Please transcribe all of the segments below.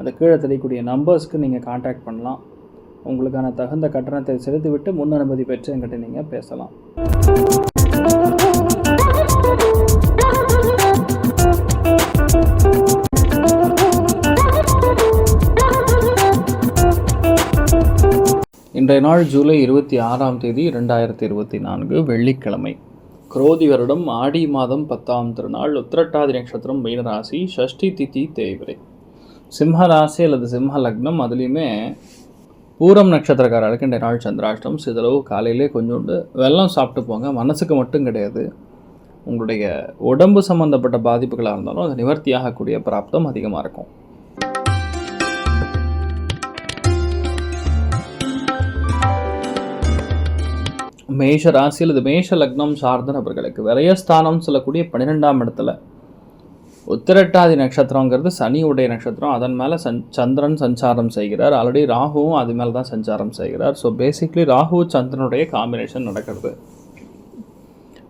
அந்த கீழே தெரியக்கூடிய நம்பர்ஸ்க்கு நீங்கள் காண்டாக்ட் பண்ணலாம். உங்களுக்கான தகுந்த கட்டணத்தை செலுத்திவிட்டு முன் அனுமதி பெற்று என்கிட்ட நீங்கள் பேசலாம். இன்றைய நாள் ஜூலை இருபத்தி ஆறாம் தேதி ரெண்டாயிரத்தி இருபத்தி நான்கு வெள்ளிக்கிழமை. குரோதி வருடம் ஆடி மாதம் பத்தாம் திருநாள் உத்திரட்டாதி நட்சத்திரம் மீனராசி ஷஷ்டி திதி தேய்விரை சிம்ம ராசி அல்லது சிம்ம லக்னம் அதுலேயுமே பூரம் நட்சத்திரக்காரர்களுக்கு இந்த நாள் சந்திராஷ்டம் சிதளவு காலையிலே கொஞ்சோண்டு வெள்ளம் சாப்பிட்டு போங்க. மனசுக்கு மட்டும் கிடையாது. உங்களுடைய உடம்பு சம்மந்தப்பட்ட பாதிப்புகளாக இருந்தாலும் அது நிவர்த்தியாகக்கூடிய பிராப்தம் அதிகமாக இருக்கும். மேஷ ராசி அல்லது மேஷ லக்னம் சார்ந்த நபர்களுக்கு விரயஸ்தானம் சொல்லக்கூடிய பன்னிரெண்டாம் இடத்துல உத்திரட்டாதி நட்சத்திரங்கிறது சனியுடைய நட்சத்திரம். அதன் மேலே சன் சந்திரன் சஞ்சாரம் செய்கிறார். ஆல்ரெடி ராகுவும் அது மேலே தான் சஞ்சாரம் செய்கிறார். ஸோ பேசிக்லி ராகு சந்திரனுடைய காம்பினேஷன் நடக்கிறது.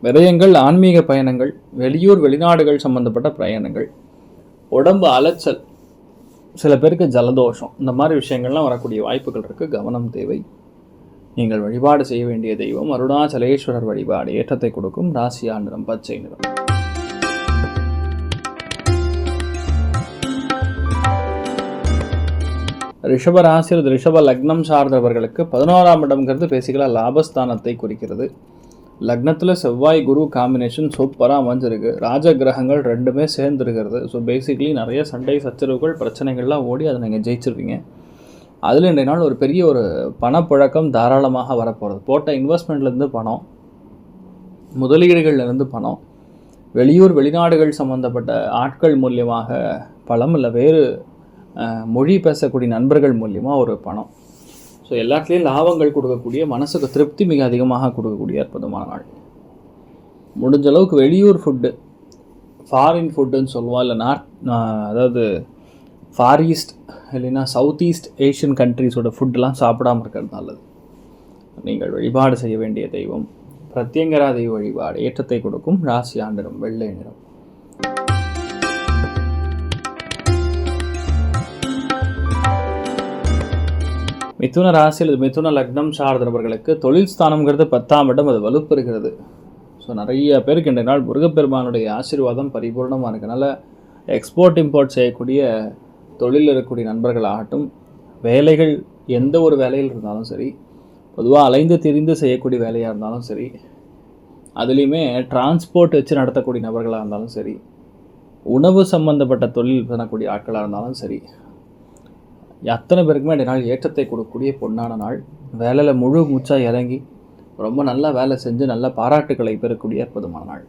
விரயங்கள் ஆன்மீக பயணங்கள் வெளியூர் வெளிநாடுகள் சம்பந்தப்பட்ட பயணங்கள் உடம்பு அலைச்சல் சில பேருக்கு ஜலதோஷம் இந்த மாதிரி விஷயங்கள்லாம் வரக்கூடிய வாய்ப்புகள் இருக்குது கவனம் தேவை. நீங்கள் வழிபாடு செய்ய வேண்டிய தெய்வம் அருணாச்சலேஸ்வரர் வழிபாடு ஏற்றத்தை கொடுக்கும். ராசியா நிறம் பச்சை நிறம். ரிஷப ராசி அல்லது ரிஷப லக்னம் சார்ந்தவர்களுக்கு பதினோராம் இடம்ங்கிறது பேசிக்கலாம் லாபஸ்தானத்தை குறிக்கிறது. லக்னத்தில் செவ்வாய் குரு காம்பினேஷன் சூப்பராக அமைஞ்சிருக்கு. ராஜ கிரகங்கள் ரெண்டுமே சேர்ந்துருக்கிறது. ஸோ பேசிக்கலி நிறைய சண்டை சச்சரவுகள் பிரச்சனைகள்லாம் ஓடி அதை நீங்கள் ஜெயிச்சிருவீங்க. அதில் இன்றைய நாள் ஒரு பெரிய ஒரு பணப்புழக்கம் தாராளமாக வரப்போகிறது போட்ட இன்வெஸ்ட்மெண்ட்லேருந்து பணம் முதலீடுகள்லேருந்து பணம் வெளியூர் வெளிநாடுகள் சம்மந்தப்பட்ட ஆட்கள் மூலியமாக பலம் இல்லை வேறு மொழி பேசக்கூடிய நண்பர்கள் மூலியமாக ஒரு பணம். ஸோ எல்லாத்துலேயும் லாபங்கள் கொடுக்கக்கூடிய மனசுக்கு திருப்தி மிக அதிகமாக கொடுக்கக்கூடிய அற்புதமான நாள். முடிஞ்ச அளவுக்கு வெளியூர் ஃபுட்டு ஃபாரின் ஃபுட்டுன்னு சொல்லுவோம். இல்லை நார்த் அதாவது ஃபார் ஈஸ்ட் இல்லைன்னா சவுத் ஈஸ்ட் ஏஷியன் கண்ட்ரீஸோட ஃபுட்டெலாம் சாப்பிடாம இருக்கிறது நல்லது. நீங்கள் வழிபாடு செய்ய வேண்டிய தெய்வம் பிரத்யங்கரா தெய்வ வழிபாடு ஏற்றத்தை கொடுக்கும் ராசி ஆண்டிரம் வெள்ளை நிறம். மிதுன ராசி அல்லது மிதுன லக்னம் சார்ந்தவர்களுக்கு தொழில் ஸ்தானம்ங்கிறது பத்தாம் இடம் அது வலுப்பெறுகிறது. ஸோ நிறைய பேருக்கு இன்றைய நாள் முருகப்பெருமானுடைய ஆசீர்வாதம் பரிபூர்ணமாக இருக்கனால எக்ஸ்போர்ட் இம்போர்ட் செய்யக்கூடிய தொழிலில் இருக்கக்கூடிய நண்பர்கள் ஆகட்டும் வேலைகள் எந்த ஒரு வேலையில் இருந்தாலும் சரி பொதுவாக அலைந்து திரிந்து செய்யக்கூடிய வேலையாக இருந்தாலும் சரி அதுலேயுமே டிரான்ஸ்போர்ட் வச்சு நடத்தக்கூடிய நபர்களாக இருந்தாலும் சரி உணவு சம்பந்தப்பட்ட தொழில் பண்ணக்கூடிய ஆட்களாக இருந்தாலும் சரி அத்தனை பேருக்குமே அந்த நாள் ஏற்றத்தை கொடுக்கக்கூடிய பொன்னான நாள். வேலையில் முழு மூச்சாக இறங்கி ரொம்ப நல்லா வேலை செஞ்சு நல்ல பாராட்டுக்களை பெறக்கூடிய அற்புதமான நாள்.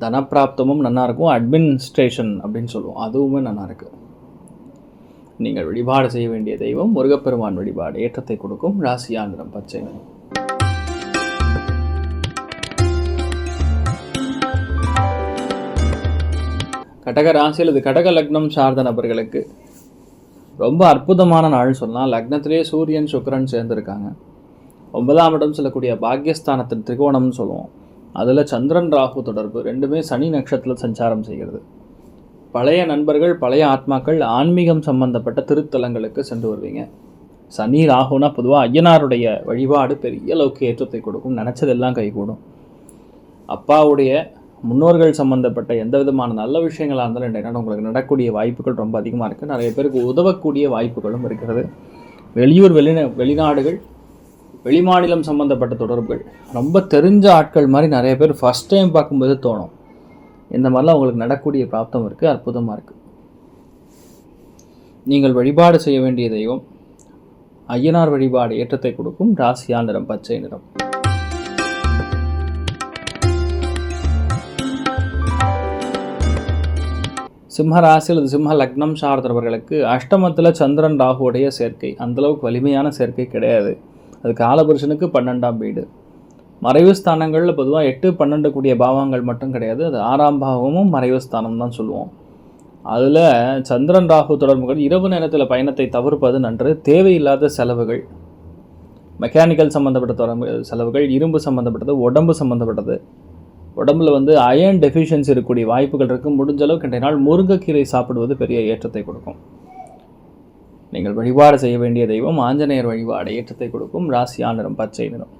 தனப்பிராப்தமும் நல்லாயிருக்கும் அட்மினிஸ்ட்ரேஷன் அப்படின்னு சொல்லுவோம். அதுவுமே நல்லா நீங்கள் வழிபாடு செய்ய வேண்டிய தெய்வம் முருகப்பெருமான் வழிபாடு. ஏற்றத்தை கொடுக்கும் ராசியாந்திரம் பச்சை நிறம் கடக ராசி அல்லது கடக லக்னம் சார்ந்த நபர்களுக்கு ரொம்ப அற்புதமான நாள் சொல்லலாம் லக்னத்திலே சூரியன் சுக்கரன் சேர்ந்துருக்காங்க. ஒன்பதாம் இடம் சொல்லக்கூடிய பாக்யஸ்தானத்தின் திரிகோணம்னு சொல்லுவோம். அதில் சந்திரன் ராகு தொடர்பு ரெண்டுமே சனி நட்சத்திரத்தில் சஞ்சாரம் செய்கிறது. பழைய நண்பர்கள் பழைய ஆத்மாக்கள் ஆன்மீகம் சம்பந்தப்பட்ட திருத்தலங்களுக்கு சென்று வருவீங்க. சனி ராகுனா பொதுவாக ஐயனாருடைய வழிபாடு பெரிய அளவுக்கு ஏற்றத்தை கொடுக்கும் நினச்சதெல்லாம் கைகூடும். அப்பாவுடைய முன்னோர்கள் சம்மந்தப்பட்ட எந்த விதமான நல்ல விஷயங்களாக இருந்தாலும் இன்றைய உங்களுக்கு நடக்கக்கூடிய வாய்ப்புகள் ரொம்ப அதிகமாக இருக்குது நிறைய பேருக்கு உதவக்கூடிய வாய்ப்புகளும் இருக்கிறது. வெளியூர் வெளி வெளிநாடுகள் வெளிமாநிலம் சம்மந்தப்பட்ட தொடர்புகள் ரொம்ப தெரிஞ்ச ஆட்கள் மாதிரி நிறைய பேர் ஃபஸ்ட் டைம் பார்க்கும்போது தோணும். இந்த மாதிரிலாம் உங்களுக்கு நடக்கக்கூடிய பிராப்தம் இருக்குது அற்புதமாக இருக்குது நீங்கள் வழிபாடு செய்ய வேண்டிய தெய்வம் ஐயனார் வழிபாடு ஏற்றத்தை கொடுக்கும் ராசியா நிறம் பச்சை நிறம். சிம்ம ராசி அல்லது சிம்ம லக்னம் சார்ந்தவர்களுக்கு அஷ்டமத்தில் சந்திரன் ராகுவுடைய சேர்க்கை. அந்தளவுக்கு வலிமையான சேர்க்கை கிடையாது. அது காலபுருஷனுக்கு பன்னெண்டாம் வீடு. மறைவு ஸ்தானங்களில் பொதுவாக எட்டு பன்னெண்டு கூடிய பாவங்கள் மட்டும் கிடையாது. அது ஆறாம் பாவமும் மறைவு ஸ்தானம் தான் சொல்லுவோம். அதில் சந்திரன் ராகு தொடர்புகள் இரவு நேரத்தில் பயணத்தை தவிர்ப்பது நன்று. தேவையில்லாத செலவுகள் மெக்கானிக்கல் சம்மந்தப்பட்ட தொடர்பு செலவுகள் இரும்பு சம்மந்தப்பட்டது உடம்பு சம்மந்தப்பட்டது உடம்புல வந்து அயன் டெஃபிஷியன்சி இருக்கக்கூடிய வாய்ப்புகள் இருக்குது முடிஞ்ச அளவுக்கு இன்றைய நாள் முருங்கைக்கீரை சாப்பிடுவது பெரிய ஏற்றத்தை கொடுக்கும். நீங்கள் வழிபாடு செய்ய வேண்டிய தெய்வம் ஆஞ்சநேயர் வழிபாடு ஏற்றத்தை கொடுக்கும். ராசியா நிறம் பச்சை நிறம்.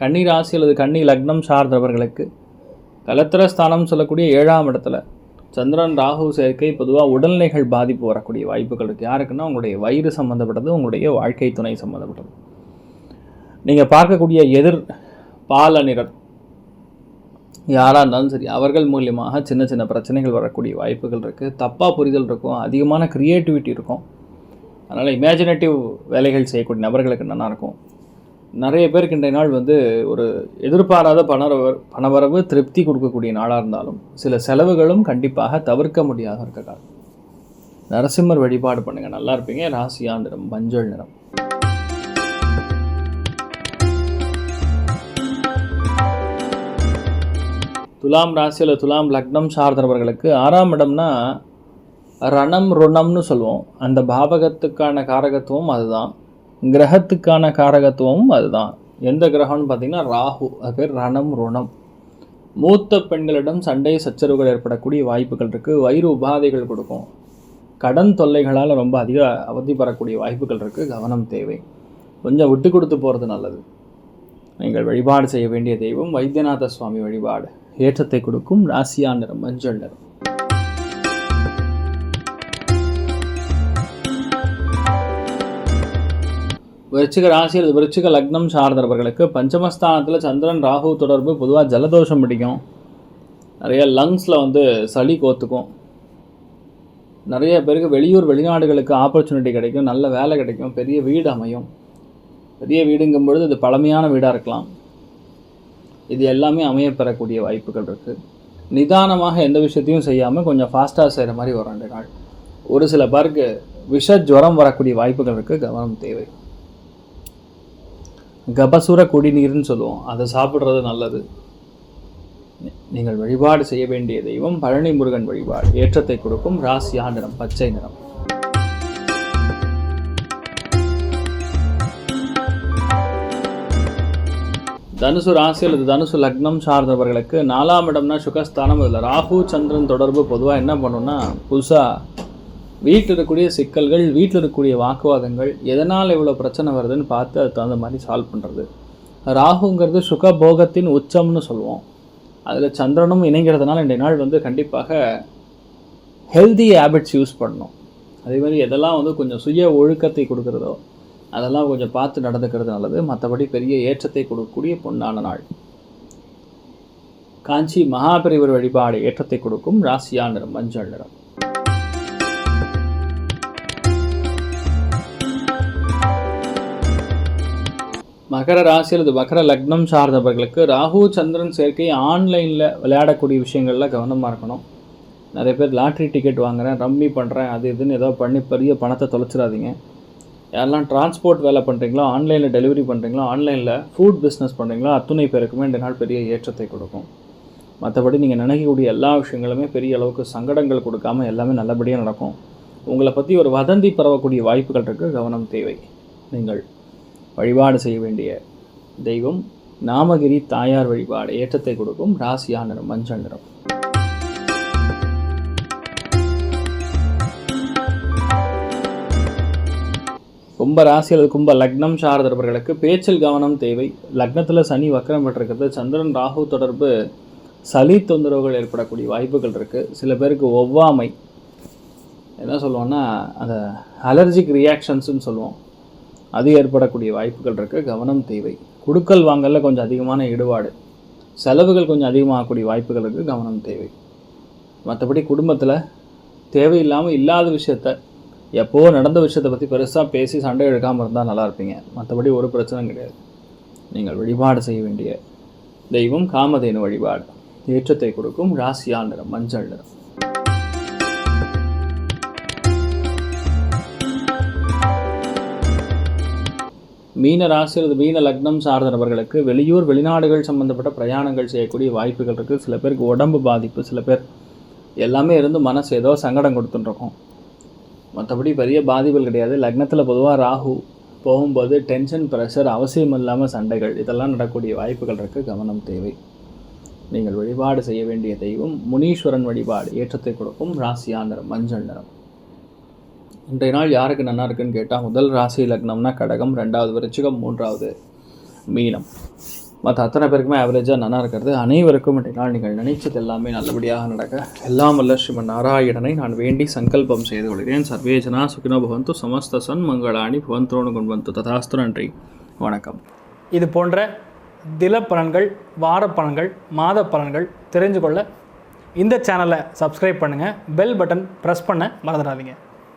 கன்னி ராசி அல்லது கன்னி லக்னம் சார்ந்தவர்களுக்கு கலத்திர ஸ்தானம் சொல்லக்கூடிய ஏழாம் இடத்துல சந்திரன் ராகு சேர்க்கை பொதுவாக உடல்நிலைகள் பாதிப்பு வரக்கூடிய வாய்ப்புகள் இருக்குது யாருக்குன்னா உங்களுடைய வயிறு சம்மந்தப்பட்டது உங்களுடைய வாழ்க்கை துணை சம்மந்தப்பட்டது நீங்கள் பார்க்கக்கூடிய எதிர் பால நிறர் யாராக இருந்தாலும் சரி அவர்கள் மூலியமாக சின்ன சின்ன பிரச்சனைகள் வரக்கூடிய வாய்ப்புகள் இருக்குது தப்பாக புரிதல் இருக்கும் அதிகமான க்ரியேட்டிவிட்டி இருக்கும். அதனால் இமேஜினேட்டிவ் வேலைகள் செய்யக்கூடிய நபர்களுக்கு நல்லாயிருக்கும் நிறைய பேருக்கு இன்றைய நாள் வந்து ஒரு எதிர்பாராத பணவரவு பணவரவு திருப்தி கொடுக்கக்கூடிய நாளாக இருந்தாலும் சில செலவுகளும் கண்டிப்பாக தவிர்க்க முடியாத இருக்க காலம். நரசிம்மர் வழிபாடு பண்ணுங்கள் நல்லா இருப்பீங்க. ராசியா நிறம் மஞ்சள் நிறம். துலாம் ராசியில் துலாம் லக்னம் சார்ந்தவர்களுக்கு ஆறாம் இடம்னா ரணம் ருணம்னு சொல்லுவோம். அந்த பாவகத்துக்கான காரகத்துவம் அதுதான். கிரகத்துக்கான காரகத்துவமும் அதுதான். எந்த கிரகம்னு பார்த்தீங்கன்னா ராகு அது பேர் ரணம் ருணம். மூத்த பெண்களிடம் சண்டை சச்சரவுகள் ஏற்படக்கூடிய வாய்ப்புகள் இருக்குது வயிறு உபாதைகள் கொடுக்கும். கடன் தொல்லைகளால் ரொம்ப அதிக அவதிப்படக்கூடிய வாய்ப்புகள் இருக்குது கவனம் தேவை. கொஞ்சம் விட்டு கொடுத்து போகிறது நல்லது. நீங்கள் வழிபாடு செய்ய வேண்டிய தெய்வம் வைத்தியநாத சுவாமி வழிபாடு. ஏற்றத்தை கொடுக்கும் ராசியா நிறம் மஞ்சள் நிறம். விருச்சிக ராசி அல்லது விருச்சிக லக்னம் சார்ந்தவர்களுக்கு பஞ்சமஸ்தானத்தில் சந்திரன் ராகு தொடர்பு பொதுவாக ஜலதோஷம் பிடிக்கும். நிறைய லங்ஸில் வந்து சளி கோத்துக்கும். நிறைய பேருக்கு வெளியூர் வெளிநாடுகளுக்கு ஆப்பர்ச்சுனிட்டி கிடைக்கும் நல்ல வேலை கிடைக்கும் பெரிய வீடு அமையும். பெரிய வீடுங்கும் பொழுது இது பழமையான வீடாக இருக்கலாம். இது எல்லாமே அமைய பெறக்கூடிய வாய்ப்புகள் இருக்குது நிதானமாக எந்த விஷயத்தையும் செய்யாமல் கொஞ்சம் ஃபாஸ்ட்டாக செய்கிற மாதிரி ஒரு ரெண்டு நாள். ஒரு சில பேருக்கு விஷ ஜுரம் வரக்கூடிய வாய்ப்புகள் இருக்குது கவனம் தேவை. கபசுர குடிநீர்னு சொல்லுவோம். அதை சாப்பிட்றது நல்லது. நீங்கள் வழிபாடு செய்ய வேண்டிய தெய்வம் பழனி முருகன் வழிபாடு. ஏற்றத்தை கொடுக்கும் ராசியா நிறம் பச்சை நிறம். தனுசு ராசி அல்லது தனுசு லக்னம் சார்ந்தவர்களுக்கு நாலாம் இடம்னா சுகஸ்தானம். அதில் ராகு சந்திரன் தொடர்பு பொதுவாக என்ன பண்ணுன்னா புதுசாக வீட்டில் இருக்கக்கூடிய சிக்கல்கள் வீட்டில் இருக்கக்கூடிய வாக்குவாதங்கள் எதனால் இவ்வளோ பிரச்சனை வருதுன்னு பார்த்து அதுக்கு தகுந்த மாதிரி சால்வ் பண்ணுறது ராகுங்கிறது சுகபோகத்தின் உச்சம்னு சொல்லுவோம். அதில் சந்திரனும் இணைங்கிறதுனால இன்றைய நாள் வந்து கண்டிப்பாக ஹெல்தி ஹேபிட்ஸ் யூஸ் பண்ணணும். அதே மாதிரி எதெல்லாம் வந்து கொஞ்சம் சுய ஒழுக்கத்தை கொடுக்குறதோ அதெல்லாம் கொஞ்சம் பார்த்து நடந்துக்கிறது நல்லது. மற்றபடி பெரிய ஏற்றத்தை கொடுக்கக்கூடிய பொன்னான நாள். காஞ்சி மகாபெரிவர் வழிபாடு ஏற்றத்தை கொடுக்கும். ராசியா நிறம் மஞ்சள் நிறம். மகர ராசி அல்லது மகர லக்னம் சார்ந்தவர்களுக்கு ராகு சந்திரன் சேர்க்கை ஆன்லைனில் விளையாடக்கூடிய விஷயங்களில் கவனமாக இருக்கணும். நிறைய பேர் லாட்ரி டிக்கெட் வாங்குகிறேன் ரம்மி பண்ணுறேன் அது இதுன்னு ஏதோ பண்ணி பெரிய பணத்தை தொலைச்சிடாதீங்க. யாரெல்லாம் டிரான்ஸ்போர்ட் வேலை பண்ணுறீங்களோ ஆன்லைனில் டெலிவரி பண்ணுறீங்களோ ஆன்லைனில் ஃபுட் பிஸ்னஸ் பண்ணுறீங்களோ அத்துணை பேருக்குமே இந்த நாள் பெரிய ஏற்றத்தை கொடுக்கும். மற்றபடி நீங்கள் நினைக்கக்கூடிய எல்லா விஷயங்களுமே பெரிய அளவுக்கு சங்கடங்கள் கொடுக்காம எல்லாமே நல்லபடியாக நடக்கும். உங்களை பற்றி ஒரு வதந்தி பரவக்கூடிய வாய்ப்புகள் இருக்குது கவனம் தேவை. நீங்கள் வழிபாடு செய்ய வேண்டிய தெய்வம் நாமகிரி தாயார் வழிபாடு. ஏற்றத்தை கொடுக்கும் ராசியா நிறம் மஞ்சள் நிறம். கும்ப ராசி அல்லது கும்ப லக்னம் சார்ந்தவர்களுக்கு பேச்சில் கவனம் தேவை. லக்னத்தில் சனி வக்கரம் பெற்றிருக்கிறது. சந்திரன் ராகு தொடர்பு சளி தொந்தரவுகள் ஏற்படக்கூடிய வாய்ப்புகள் இருக்குது சில பேருக்கு ஒவ்வாமை. என்ன சொல்லுவோன்னா அந்த அலர்ஜிக் ரியாக்ஷன்ஸ்னு சொல்லுவோம். அது ஏற்படக்கூடிய வாய்ப்புகள் இருக்குது கவனம் தேவை. குடுக்கல் வாங்கலில் கொஞ்சம் அதிகமான ஈடுபாடு. செலவுகள் கொஞ்சம் அதிகமாகக்கூடிய வாய்ப்புகள் இருக்குது கவனம் தேவை. மற்றபடி குடும்பத்தில் தேவையில்லாமல் இல்லாத விஷயத்த எப்போ நடந்த விஷயத்தை பற்றி பெருசாக பேசி சண்டை எடுக்காமல் இருந்தால் நல்லா இருப்பீங்க. மற்றபடி ஒரு பிரச்சனையும் கிடையாது. நீங்கள் வழிபாடு செய்ய வேண்டிய தெய்வம் காமதேனு வழிபாடு. ஏற்றத்தை கொடுக்கும். ராசியால் நிறம் மஞ்சள் நிறம். மீன ராசி அல்லது மீன லக்னம் சார்ந்த நபர்களுக்கு வெளியூர் வெளிநாடுகள் சம்பந்தப்பட்ட பிரயாணங்கள் செய்யக்கூடிய வாய்ப்புகள் இருக்குது சில பேருக்கு உடம்பு பாதிப்பு சில பேர் எல்லாமே இருந்து மனசு ஏதோ சங்கடம் கொடுத்துட்டுருக்கோம். மற்றபடி பெரிய பாதிப்புகள் கிடையாது. லக்னத்தில் பொதுவாக ராகு போகும்போது டென்ஷன் ப்ரெஷர் அவசியம் இல்லாமல் சண்டைகள் இதெல்லாம் நடக்கக்கூடிய வாய்ப்புகள் இருக்குது கவனம் தேவை. நீங்கள் வழிபாடு செய்ய வேண்டிய தெய்வம் முனீஸ்வரன் வழிபாடு ஏற்றத்தை கொடுக்கும். ராசியா நிறம் மஞ்சள் நிறம். இன்றைய நாள் யாருக்கு நல்லா இருக்குன்னு கேட்டால் முதல் ராசி லக்னம்னா கடகம் ரெண்டாவது விருச்சிகம் மூன்றாவது மீனம். மற்ற அத்தனை பேருக்குமே ஆவரேஜாக நல்லா இருக்கிறது. அனைவருக்கும் இன்றைய நாள் நீங்கள் நினைச்சது எல்லாமே நல்லபடியாக நடக்க. எல்லாம் வல்ல ஸ்ரீமன் நாராயணனை நான் வேண்டி சங்கல்பம் செய்து கொள்கிறேன். சர்வேஜனா சுகினோ பவந்து சமஸ்த சன் மங்களாணி புவந்தோனு கொண்டு ததாஸ்து நன்றி. வணக்கம். இது போன்ற தில பலன்கள் வார பலன்கள் மாத பலன்கள் தெரிஞ்சு கொள்ள இந்த சேனலை சப்ஸ்கிரைப் பண்ணுங்கள் பெல் பட்டன் ப்ரெஸ் பண்ண மறந்துடாதீங்க.